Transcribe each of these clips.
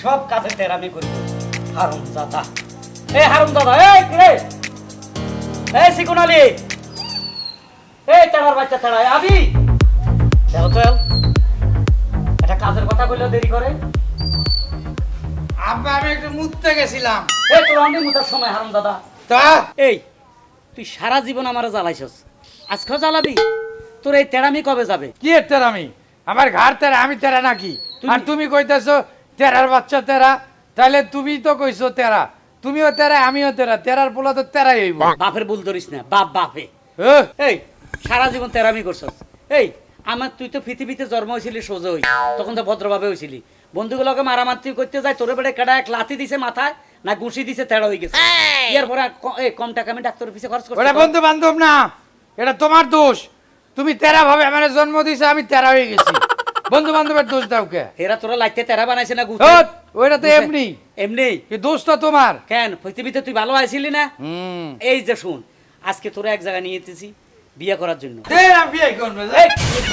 সব কাছে তেরামি করব। হারুন দাদা এই হারুন দাদা এই রে এই সিকুন আলী। এই তেরার বাচ্চা তেরাই আবি। দেখো তো এটা কাজের কথা বললেও দেরি করে। আব্বা আমি একটু মুততে গেছিলাম। এই তোর অনেক মুতার সময় হারুন দাদা। তা? এই তুই সারা জীবন আমারে জ্বালাইছস। আজকেও জ্বালাবি? তোর এই তেরামি কবে যাবে? কি এর তেরা আমার ঘর তেরা আমি তেরা নাকি? তুমি- আর তুমি কইতেছো তেরার বাচ্চা তেরা। তাহলে তুমি তো কইছো তেরা। তুমিও তেরা আমিও তেরা। তেরার পোলা তো তেরাই হইব। বাপের ভুল ধরিস না বাপ বাপে। এই সারা জীবন তেরামি করছস। এই আমার তুই তো পৃথিবীতে জন্ম হয়েছিলি সোজা হই। তখন তো ভদ্রভাবে হয়েছিলি বন্ধুগুলোকে মারামারি করতে যায় তোর বেড়ে কেডা এক লাথি দিছে মাথায় না ঘুষি দিছে তেড়া হয়ে গেছে। এর পরে এই কম টাকা আমি ডাক্তারের পিছে খরচ করছি ওটা বন্ধু বান্ধব না এটা তোমার দোষ। তুমি তেরা ভাবে আমার জন্ম দিছে আমি তেরা হয়ে গেছি। বন্ধু বান্ধবের দোষ দাও কে? এরা তোরা লাইতে তেরা বানাইছে না হট, ওইটা তো এমনি। এমনি। কি দোষ তো তোমার। কেন? পৃথিবীতে তুই ভালো আইছিলি না? এই যে শুন আজকে তোরা এক জায়গায় নিয়ে এসেছি বিয়ে করার জন্য। বিয়ে করবে।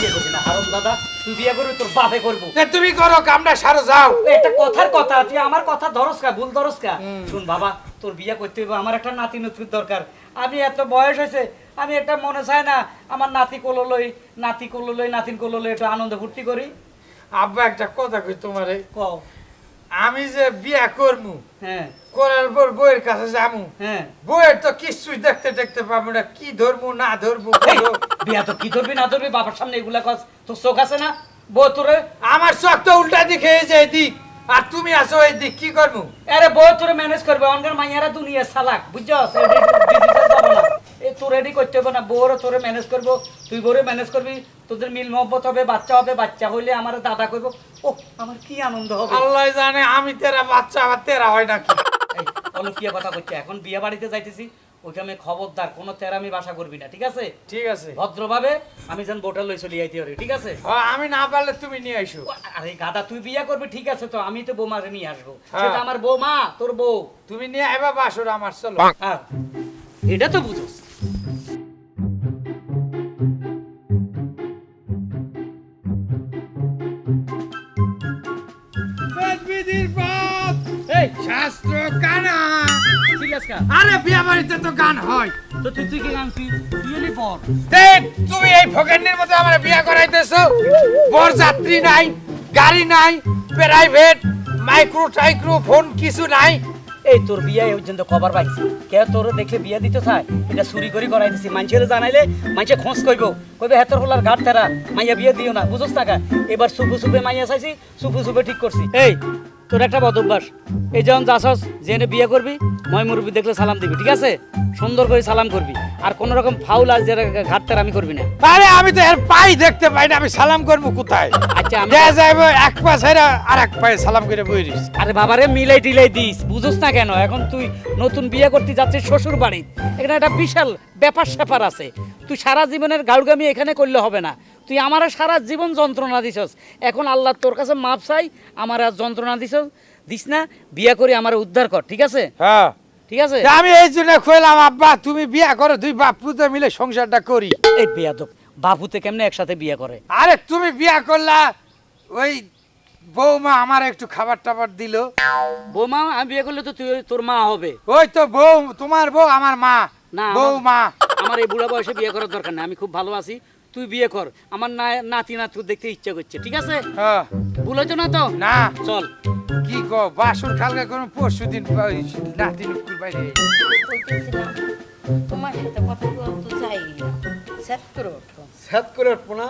বিয়ে করবি না। হারুন দাদা তুই বিয়ে করবি তোর বাপে করব। তে তুমি করো কামটা সারো যাও। এটা কথার কথা তুই আমার কথা ধরস কা ভুল ধরস কা? শুন বাবা তোর বিয়ে করতে হবে আমার একটা নাতি নতুন দরকার। আমি এত বয়স হয়েছে আমি এটা মনে চাই না আমার নাতি কোলো লই নাতি কোলো লই নাতিন কোলো লই একটু আনন্দ ফুর্তি করি। আব্বা একটা কথা কই তোমারে। কও। আমি যে বিয়া করমু হ্যাঁ। করার পর বইয়ের কাছে যামু হ্যাঁ। বইয়ের তো কিছুই দেখতে দেখতে পাবো না কি ধরবো না ধরবো বিয়া তো কি ধরবি না ধরবি বাবার সামনে এগুলা কস তোর চোখ আছে না? বউ তোরে? আমার চোখ তো উল্টা দিকে এই যে দিক আর তুমি আছো এই দিক কি করব আরে বউ তোরে ম্যানেজ করবে অনগার মাইয়ারা দুনিয়া সালাক বুঝছস? তোর রেডি করতে হবে না বউরে তোরে ম্যানেজ করব তুই বউরে ম্যানেজ করবি তোদের মিল মহব্বত হবে বাচ্চা হবে বাচ্চা হইলে আমার দাদা কইব ও আমার কি আনন্দ হবে? আল্লাহ জানে আমি তেরা বাচ্চা আবার তেরা হয় নাকি? অলুকিয়া কথা করছে এখন বিয়ে বাড়িতে যাইতেছি ওইখানে খবরদার কোনো তেরামি বাসা করবি না ঠিক আছে? ঠিক আছে। ভদ্রভাবে আমি যেন বোটাল লই চলে যাইতে পারি ঠিক আছে? আমি না পারলে তুমি নিয়ে আইসো। আরে গাদা তুই বিয়ে করবি ঠিক আছে তো আমি তো বৌমাকে নিয়ে আসব। হ্যাঁ। সেটা আমার বৌমা তোর বউ। তুমি নিয়ে আইবা বাসর আমার চলো। হ্যাঁ। এটা তো বুঝোস। সিরিয়াস কা আরে বিয়া বাড়িতে তো গান হয়। তো তুই তুই কি গান তুই তুই এলি পর। তে তুমি এই ফকেন্ডের মধ্যে আমার বিয়া করাইতেছো। বর যাত্রী নাই গাড়ি নাই প্রাইভেট মাইক্রো টাইক্রো ফোন কিছু নাই। এই তোর বিয়ে এই পর্যন্ত কবার পাইছি কে তোর দেখে বিয়ে দিতে চায়? এটা চুরি করে করাই দিছি মানুষের জানাইলে মানুষে খোঁজ কইব। কইবে হেতর হলার ঘাট তারা মাইয়া বিয়ে দিও না বুঝছ টাকা এবার সুপু সুপে মাইয়া চাইছি সুপু সুপে ঠিক করছি। এই তোর একটা বদ অভ্যাস এই যখন যাসস জেনে বিয়ে করবি ময় মুরব্বী দেখলে সালাম দিবি ঠিক আছে? সুন্দর করে সালাম করবি। আর কোন রকম ফাউল আজ ঘাট তারা আমি করবি না। আরে আমি তো এর পাই দেখতে পাই না আমি সালাম করব কোথায়? আচ্ছা আমি দেয়া যাইব এক পা ছাইরা আর এক পায়ে সালাম করে বইরিস। আরে বাবারে মিলাই টিলাই দিস বুঝোস না কেন? এখন তুই নতুন বিয়ে করতে যাচ্ছিস শ্বশুর বাড়ি এখানে একটা বিশাল ব্যাপার স্যাপার আছে। তুই সারা জীবনের গাউগামি এখানে করলে হবে না। তুই আমার সারা জীবন যন্ত্রণা দিছস। এখন আল্লাহ তোর কাছে মাপ চাই আমার আর যন্ত্রণা দিছস দিস না বিয়ে করে আমার উদ্ধার কর ঠিক আছে? হ্যাঁ। ঠিক আছে? আমি এই জন্য কইলাম আব্বা তুমি বিয়া করো দুই বাপ পুতে মিলে সংসারটা করি। এই বিয়া তো বাবুতে কেমনে একসাথে বিয়ে করে? আরে তুমি বিয়া করলা ওই বৌমা আমার একটু খাবার টাবার দিল। বৌমা আমি বিয়ে করলে তো তুই তোর মা হবে। ওই তো বউ তোমার বউ আমার মা না বৌমা। আমার এই বুড়া বয়সে বিয়ে করার দরকার নেই আমি খুব ভালো আছি। তুই বিয়ে কর। আমার না নাতি নাতু দেখতে ইচ্ছা করছে ঠিক আছে? হ্যাঁ, বলেছ না তো? না। চল। কি কো বাসন খালকা কোনো পরশু দিন নাতি নুকুর বাইরে। তোমার সাথে কথা বলতে চাই করে ওঠো। করে না?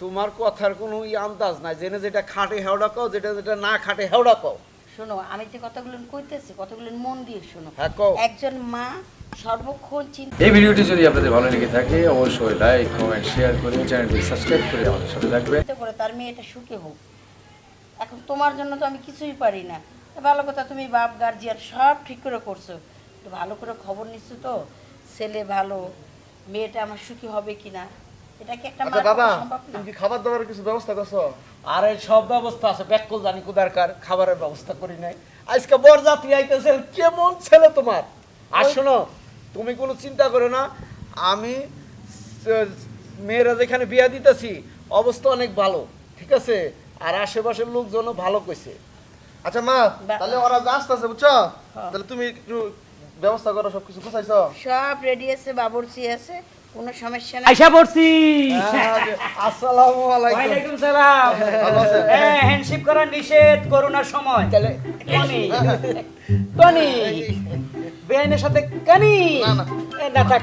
তোমার কথার কোনো আন্দাজ নাই। জেনে যেটা খাটে হেওড়া কও যেটা যেটা না খাটে হেওড়া কও। শোনো আমি যে কথাগুলো কইতেছি কথাগুলো মন দিয়ে শোনো। হ্যাঁ কও। একজন মা সর্বক্ষণ চিন্তা এই ভিডিওটি যদি আপনাদের ভালো লেগে থাকে অবশ্যই লাইক কমেন্ট শেয়ার করে চ্যানেলটি সাবস্ক্রাইব করে আমাদের সাথে থাকবেন। করে তার মেয়েটা সুখে হোক। এখন তোমার জন্য তো আমি কিছুই পারি না। ভালো কথা তুমি বাপ গার্জিয়ান সব ঠিক করে করছ। একটু ভালো করে খবর নিচ্ছ তো ছেলে ভালো মেয়েটা আমার সুখী হবে কিনা? এটা কি একটা আচ্ছা না? তুমি কি খাবার দাবার কিছু ব্যবস্থা করছ? আরে সব ব্যবস্থা আছে। ব্যাক কল জানি দরকার খাবারের ব্যবস্থা করি নাই। আজকে বরযাত্রী আইতেছে কেমন ছেলে তোমার? আর শোনো তুমি কোনো চিন্তা করো না আমি মেয়েরা যেখানে বিয়া দিতেছি অবস্থা অনেক ভালো ঠিক আছে? আর আশেপাশের লোকজনও ভালো কইছে। আচ্ছা মা তাহলে ওরা যে আসতেছে বুঝছ? তাহলে তুমি একটু ব্যবস্থা করো সবকিছু গুছাইছো? সব রেডি আছে বাবুর্চি আছে কোনো সমস্যা নাই। আইসা পড়ছি। আসসালামু আলাইকুম। ওয়ালাইকুম সালাম। হ্যাঁ হ্যান্ডশিপ করার নিষেধ করোনার সময়। তাহলে টনি। টনি। বেআইনের সাথে কানি? না, না। না থাক।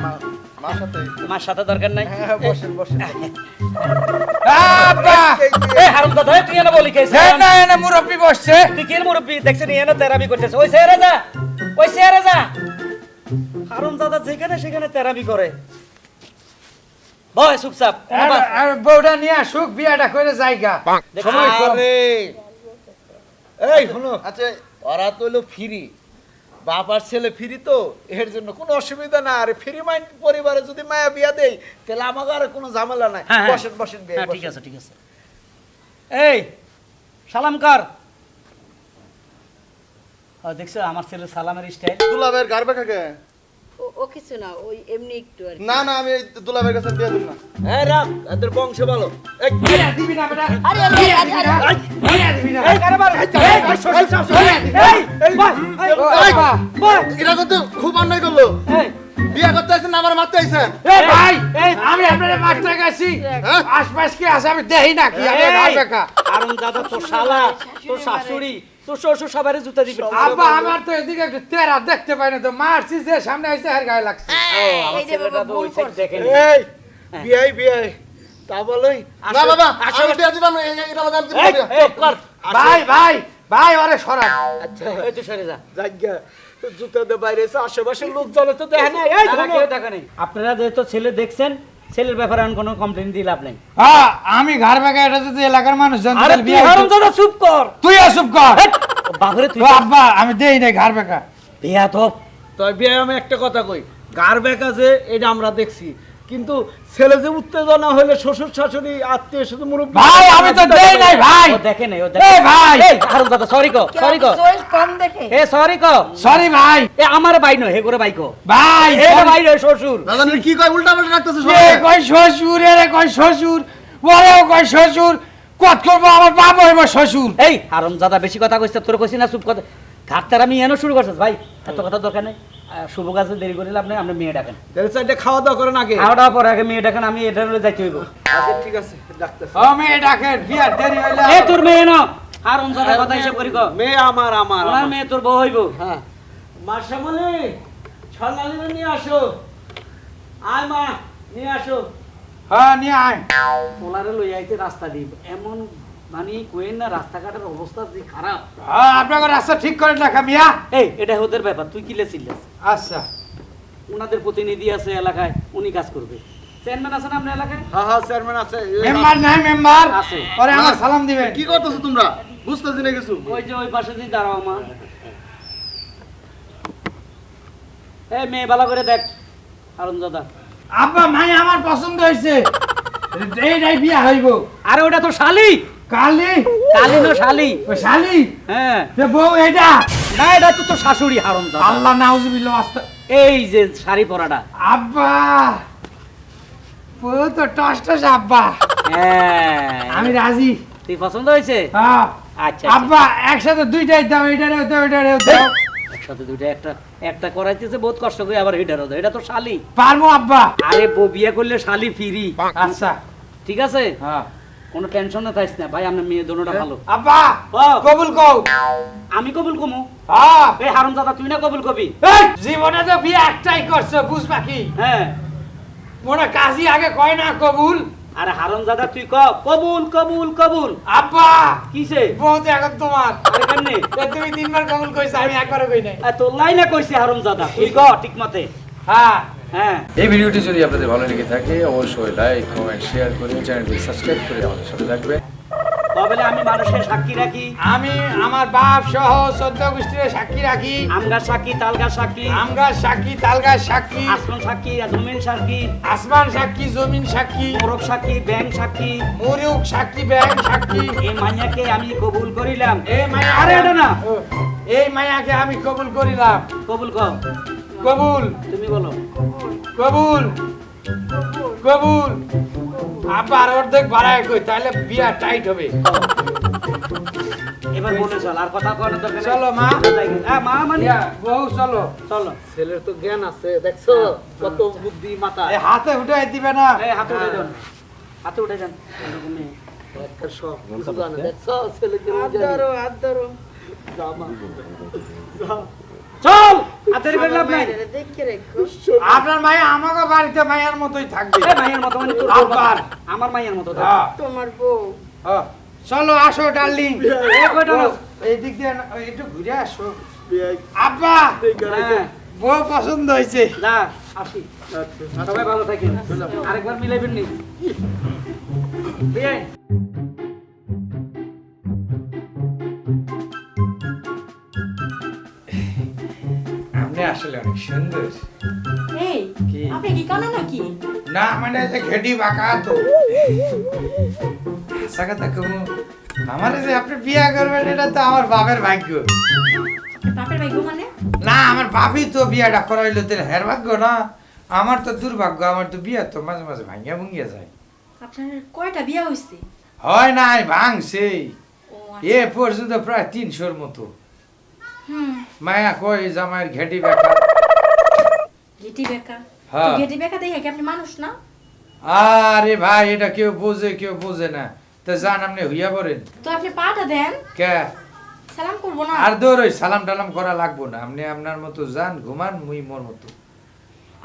মার সাথে। মার সাথে দরকার নাই। বসেন বসেন। আব্বা! এ হারুন দাদা তুই এনে বলি কেছে এনে এনে মুরব্বি বসছে। তুই কি মুরব্বি? দেখছেন এনে তেরাবি করতেছে। ওই চেয়ারে যা ওই চেয়ারে যা। হারুন দাদা যেখানে সেখানে তেরাবি করে। বয় চুপচাপ আর- বউটা নিয়ে আসুক বিয়াটা করে জায়গা। সময় কম। আরে। এই শুনো। আচ্ছা ওরা তো হলো ফ্রি। বাবার ছেলে ফ্রি তো এর জন্য কোনো অসুবিধা না আরে ফ্রি মাইন্ড পরিবারে যদি মায়া বিয়া দেই তাহলে আমাকে আর কোনো ঝামেলা নাই হ্যাঁ, হ্যাঁ। বসেন বসেন বিয়ে হ্যাঁ ঠিক আছে ঠিক আছে এই সালাম কর দেখছ আমার ছেলে সালামের স্টাইল গার বেখাকে ও- কিছু না ওই এমনি একটু আর না না আমি এই দুলাভাইয়ের কাছে বিয়ে দিব না হ্যাঁ রাখ এদের বংশ ভালো এই, দিবি না বেটা আরে আরে আরে, আরে আরে। দিবি না এই কারবার এই এই, এটা কিন্তু খুব অন্যায় করল বিয়ে করতে আসছেন আমার মারতে আইছেন ভাই আমি আপনার মারতে গেছি হ্যাঁ? আশপাশ কি আছে আমি দেখি না কি আমি ঘর বেকা হারুন দাদা তোর শালা তোর শাশুড়ি তোর শ্বশুর সবারই জুতা দিবি আব্বা আমার তো এদিকে তেরা দেখতে পাই না তো মারছি যে সামনে আইসে আর গায়ে লাগছে এই যে বাবা ভুল করছে। এই বিয়াই বিয়াই তা বলোই না বাবা এটা। ভাই ভাই ভাই ওরে সরান। আচ্ছা এই তুই সরে যা। জায়গা জুতা দিয়ে বাইরে এসে আশেপাশের লোকজন তো দেখে না এই তারা কেউ দেখা নেই। আপনারা যেহেতু ছেলে দেখছেন ছেলের ব্যাপারে আমি কোনো কমপ্লেন দিয়ে লাভ নেই। হ্যাঁ আমি ঘর এটা যদি এলাকার মানুষ জানতে আরে তুই চুপ কর। তুই আসুপ কর। ও বাবরে তুই আব্বা আমি দেই নাই ঘর বেকা বিয়া তো তবে বিয়ে আমি একটা কথা কই। গার বেকা যে এটা আমরা দেখছি। কিন্তু ছেলে যে উত্তেজনা হলে শ্বশুর শাশুড়ি আত্মীয় শুধু মুরব্বী ভাই আমি তো দেই নাই ভাই। ও দেখে নেই ও দেখে এই ভাই। এই হারুন দাদা সরি কো সরি কো। চয়েস কম দেখে। এ সরি কো। সরি ভাই। এ আমার ভাই নয় হে করে ভাই কো। ভাই এ ভাই নয় শ্বশুর। দাদা কি কয় উল্টা পাল্টা রাখতেছে এ কয় শ্বশুর এরে কয় শ্বশুর। ওরেও কয় শ্বশুর। কত করব আমার বাপ হইব শ্বশুর। এই হারুন দাদা বেশি কথা কইছে তোর কইছি না চুপ কথা। ঘাটতার আমি এনো শুরু করছিস ভাই? এত কথা দরকার নেই। শুভ কাজে দেরি করে লাভ নেই মেয়ে ডাকেন। তাহলে চারটে খাওয়া দাওয়া করেন আগে। খাওয়া দাওয়া পরে আগে মেয়ে ডাকেন আমি এটা হলে যাইতে হইব। আচ্ছা ঠিক আছে ডাক্তার ও মেয়ে ডাকেন বিয়ার দেরি হইলে? এ তোর মেয়ে ন। হারুন দাদা কথা হিসাব করি মেয়ে আমার আমার আমার। মেয়ে তোর বউ হইব। হ্যাঁ। নিয়ে আসো। আয় মা নিয়ে আসো। হ্যাঁ নিয়ে আয়। পোলারে লই আইতে রাস্তা দিব এমন মানে কোয়েন না রাস্তাঘাটের অবস্থা যে খারাপ। হ্যাঁ আপনাকে রাস্তা ঠিক করে রাখা মিয়া। এই এটা ওদের ব্যাপার তুই কিলে চিল্লাস আচ্ছা। ওনাদের প্রতিনিধি আছে এলাকায় উনি কাজ করবে। চেয়ারম্যান আছেন আপনার এলাকায়? হ্যাঁ হ্যাঁ চেয়ারম্যান আছে। মেম্বার নাই মেম্বার। আছে। পরে আমার সালাম দিবেন। কি করতেছো তোমরা? বুঝতেছি না কিছু। ওই যে ওই পাশে দিয়ে দাঁড়াও মা। এই মেয়ে ভালো করে দেখ হারুন দাদা। আব্বা মাই আমার পছন্দ হয়েছে। এইটাই বিয়া হইব। আরে ওটা তো শালি! কালি? কালি নো শালি? ও শালি? হ্যাঁ। বউ এটা না এটা তো তোর শাশুড়ি দাদা। আল্লাহ নাউজুবিল্লাহ আস্তা। এই যে শাড়ি পরাটা। আব্বা! তো টস টস আব্বা। হ্যাঁ। আমি রাজি। তুই পছন্দ হয়েছে? হ্যাঁ। আচ্ছা আব্বা একসাথে দুইটাই দাও এটারেও দাও এটারেও দাও। একসাথে দুইটা একটা একটা করাইতেছে বহুত কষ্ট করে আবার এটারও দাও। এটা তো শালি। পারব আব্বা। আরে বউ বিয়ে করলে শালি ফিরি। আচ্ছা। ঠিক আছে? হ্যাঁ। কোনো টেনশন না থাইস না। ভাই আপনার মেয়ে দোনোটা ভালো। আব্বা কবুল কও। আমি কবুল কমু? হ্যাঁ। এই হারুন দাদা তুই না কবুল কবি জীবনে তো বিয়ে একটাই করছ বুঝবা কি? হ্যাঁ। মোরা কাজী আগে কয় না কবুল? আরে হারুন দাদা তুই ক? কবুল কবুল কবুল। আব্বা! কিসে? বহুত এখন তোমার। আরে কেমনে? তুমি তিনবার কবুল কইছো আমি একবারও কই নাই। তোর লাইনে কইছে হারুন দাদা তুই ক ঠিক মতে? হ্যাঁ। হ্যাঁ। এই ভিডিওটি যদি আপনাদের ভালো লেগে থাকে অবশ্যই লাইক কমেন্ট শেয়ার করে চ্যানেলটি সাবস্ক্রাইব করে আমাদের সাথে থাকবেন তবে আমি মানুষের সাক্ষী রাখি? আমি আমার বাপ সহ চোদ্দ গোষ্ঠীর সাক্ষী রাখি। আমগা সাক্ষী তালগা সাক্ষী। আমরা সাক্ষী তালগাছ সাক্ষী। আসমান সাক্ষী জমিন সাক্ষী। আসমান সাক্ষী জমিন সাক্ষী। মোরগ সাক্ষী ব্যাংক সাক্ষী। মুরুক সাক্ষী ব্যাংক সাক্ষী। এই মাইয়াকে আমি কবুল করিলাম। এ মাইয়া আরে না। এই মায়াকে আমি কবুল করিলাম। কবুল কম কবুল। তুমি বলো। কবুল। কবুল। আবার অর্ধেক বাড়ায় কই তাহলে বিয়া টাইট হবে। এবার বলে চল আর কথা দরকার চলো, মা। হ্যাঁ মা মানে? বউ চলো। চলো। ছেলের তো জ্ঞান আছে দেখছ? কত বুদ্ধি মাথা। এই হাতে উঠে দিবে না। এই হাতে উঠে যান হাতে উঠে যান এরকমই। একটা সব দেখছ? ছেলে কেমন হাত ধরো হাত ধরো চল! হাতের বের লাভ নাই। আপনার মায়া আমাকে বাড়িতে মায়ের মতোই থাকবে। এই মাইয়ের মতো মানে তোর। আমার মাইয়ের মতো হ্যাঁ, তোমার বউ। হ্যাঁ। চলো আসো ডার্লিং। এই দিক দিয়ে একটু ঘুরে আসো। আব্বা! হ্যাঁ, বউ পছন্দ হয়েছে। যা আসি। সবাই ভালো থাকেন। আরেকবার মিলাইবেন নি? আসলে অনেক সুন্দর। এই আপনি কি কানা নাকি? না মানে যে ঘেটি বাঁকা তো। আশা কথা কমু। আমার যে আপনি বিয়া করবেন এটা তো আমার বাপের ভাগ্য। বাপের গো মানে? না আমার বাপই তো বিয়াটা করাইলো তাহলে হের ভাগ্য না? আমার তো দুর্ভাগ্য আমার তো বিয়া তো মাঝে মাঝে ভাঙ্গিয়া ভুঙ্গিয়া যায়। আপনার কয়টা বিয়া হইছে? হয় না ভাঙছে ও এ পর্যন্ত প্রায় তিনশোর মতো। হুম। মায়া কই জামাইয়ের ঘেটি বেকা গেটি বেকা হ্যাঁ। গেটি বেকা দেখে কি আপনি মানুষ না? আরে ভাই এটা কেউ বোঝে কেউ বোঝে না। তো জান আপনি হইয়া পড়েন। তো আপনি পাটা দেন। কে? সালাম করব না। আর দৌড় ওই সালাম টালাম করা লাগবো না। আপনি আপনার মতো যান ঘুমান মুই মোর মতো।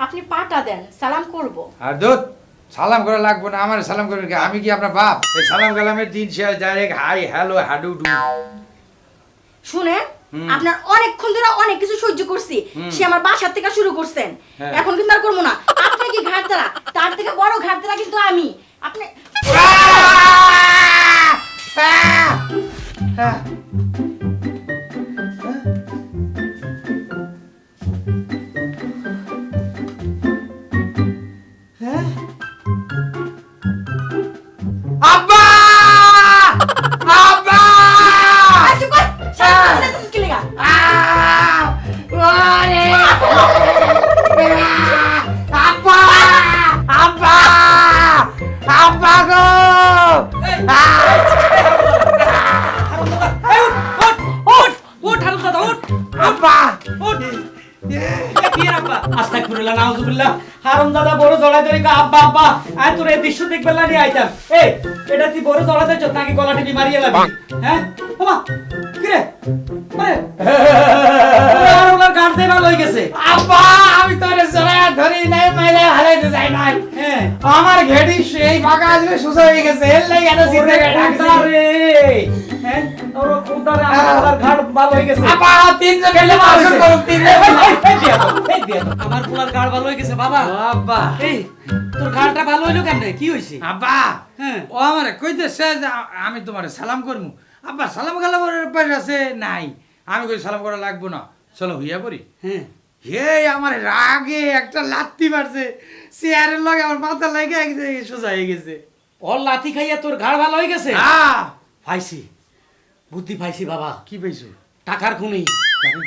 আপনি পাটা দেন সালাম করব। আর দোত সালাম করা লাগবো না। আমার সালাম করবেন কি? আমি কি আপনার বাপ? এই সালাম কালামের দিন শেষ direct hi hello how d'you do শুনে। আপনার অনেকক্ষণ ধরে অনেক কিছু সহ্য করছি। সে আমার বাসার থেকে শুরু করছেন। হ্যাঁ। এখন কিন্তু আর করব না। আপনি কি ঘাট দ্বারা? তার থেকে বড় ঘাট দ্বারা কিন্তু আমি। আপনি ধরে কয়, আব্বা আব্বা। আয় তোর এই দৃশ্য দেখবে না নিয়ে আইতাম। এই এটা তুই বড় জড়াই ধরছ নাকি গলা টিপি মারিয়ে লাগবি হ্যাঁ? কি আরে ওরে আর ওনার গান দিয়ে ভালো গেছে। আব্বা আমি তোর জড়ায় ধরি নাই মাইরে হারাইতে যাই নাই। হ্যাঁ। আমার ঘেড়ি সেই ফাঁকা আসলে সোজা হয়ে গেছে এর লাগে এত চিন্তা করে রে। হ্যাঁ ওর আমার ঘাট ভালো হয়ে গেছে। আব্বা তিনজন গেলে মাসুল করুক তিনজন এই দিয়া এই দিয়া আমার পোলার গাড় ভালো হয়ে গেছে বাবা। আব্বা এই তোর গাড়টা ভালো হইল কেমনে? কি হয়েছে? আব্বা হ্যাঁ। ও আমার কইতেছে যে আমি তোমার সালাম করব আব্বা সালাম কালামের পাশ আছে? নাই। আমি কই সালাম করা লাগবো না। চলো হইয়া পড়ি। হ্যাঁ। হে আমার রাগে একটা লাত্তি মারছে। চেয়ারের লগে আমার মাথা লাগে সোজা হয়ে গেছে। ওর লাথি খাইয়া তোর ঘাড় ভালো হয়ে গেছে? পাইছি। বুদ্ধি পাইছি বাবা। কি পাইছো? টাকার খুনি।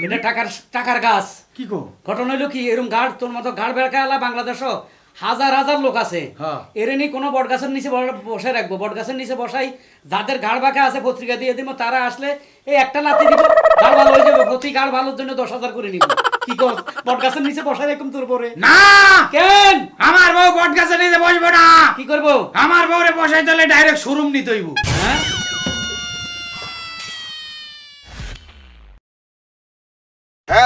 এটা টাকার টাকার গাছ। কি কো ঘটনা হইল কি এরকম গাড় তোর মতো গাড় বেড়কা এলা বাংলাদেশও হাজার হাজার লোক আছে। হ্যাঁ। এর নি কোনো বট গাছের নিচে বসে রাখব। বট গাছের নিচে বসাই যাদের গাড় বাঁকা আছে পত্রিকা দিয়ে দিব তারা আসলে এই একটা লাথি দিব গাড় ভালো হয়ে যাবে। প্রতি গাড় ভালোর জন্য দশ হাজার করে নিব। কি কর বট গাছের নিচে বসাই রাখুন তোর পরে না! কেন? আমার বউ বট গাছে নিতে বসবো না! কি করব? আমার বউরে বসাই তাহলে ডাইরেক্ট শোরুম নিতে হইব। হ্যাঁ?